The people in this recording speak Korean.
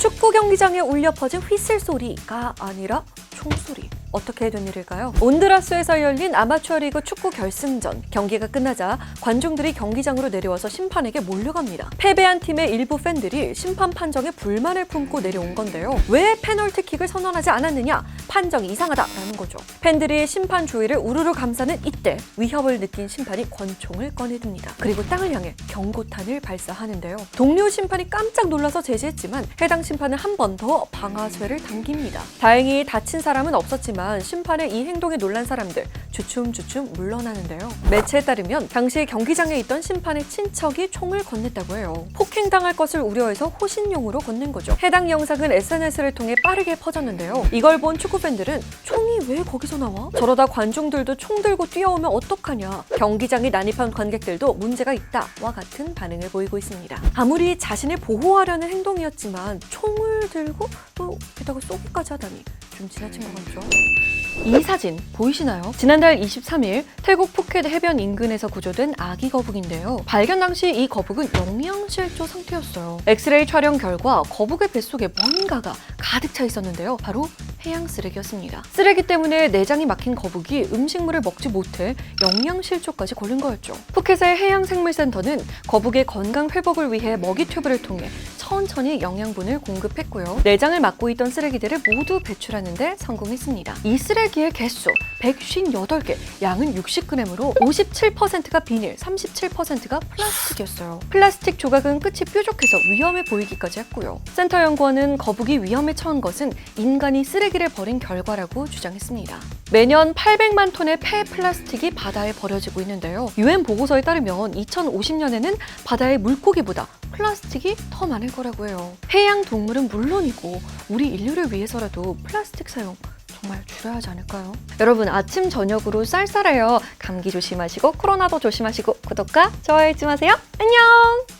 축구 경기장에 울려 퍼진 휘슬 소리가 아니라 총소리. 어떻게 된 일일까요? 온드라스에서 열린 아마추어 리그 축구 결승전. 경기가 끝나자 관중들이 경기장으로 내려와서 심판에게 몰려갑니다. 패배한 팀의 일부 팬들이 심판 판정에 불만을 품고 내려온 건데요. 왜 페널티킥을 선언하지 않았느냐? 판정이 이상하다라는 거죠. 팬들이 심판 주의를 우르르 감싸는 이때 위협을 느낀 심판이 권총을 꺼내듭니다. 그리고 땅을 향해 경고탄을 발사하는데요. 동료 심판이 깜짝 놀라서 제지했지만 해당 심판은 한 번 더 방아쇠를 당깁니다. 다행히 다친 사람은 없었지만 심판의 이 행동에 놀란 사람들 주춤주춤 물러나는데요. 매체에 따르면 당시 경기장에 있던 심판의 친척이 총을 건넸다고 해요. 폭행당할 것을 우려해서 호신용으로 건넨 거죠. 해당 영상은 SNS를 통해 빠르게 퍼졌는데요. 이걸 본 축구 팬들은 총이 왜 거기서 나와? 저러다 관중들도 총 들고 뛰어오면 어떡하냐? 경기장에 난입한 관객들도 문제가 있다와 같은 반응을 보이고 있습니다. 아무리 자신을 보호하려는 행동이었지만 총을 들고 또 게다가 쏘기까지 하다니 좀 지나친 것 같죠? 이 사진 보이시나요? 지난달 23일 태국 푸켓 해변 인근에서 구조된 아기 거북인데요. 발견 당시 이 거북은 영양실조 상태였어요. 엑스레이 촬영 결과 거북의 뱃속에 뭔가가 가득 차 있었는데요. 바로 해양 쓰레기였습니다. 쓰레기 때문에 내장이 막힌 거북이 음식물을 먹지 못해 영양실조까지 걸린 거였죠. 푸켓의 해양생물센터는 거북의 건강 회복을 위해 먹이 튜브를 통해 천천히 영양분을 공급했고요. 내장을 막고 있던 쓰레기들을 모두 배출하는 데 성공했습니다. 이 쓰레기의 개수 158개, 양은 60g으로 57%가 비닐, 37%가 플라스틱이었어요. 플라스틱 조각은 끝이 뾰족해서 위험해 보이기까지 했고요. 센터 연구원은 거북이 위험에 처한 것은 인간이 쓰레기를 버린 결과라고 주장했습니다. 매년 800만 톤의 폐 플라스틱이 바다에 버려지고 있는데요. 유엔 보고서에 따르면 2050년에는 바다의 물고기보다 플라스틱이 더 많을 거라고 해요. 해양 동물은 물론이고 우리 인류를 위해서라도 플라스틱 사용 정말 줄여야 하지 않을까요? 여러분 아침 저녁으로 쌀쌀해요. 감기 조심하시고 코로나도 조심하시고 구독과 좋아요 잊지 마세요. 안녕.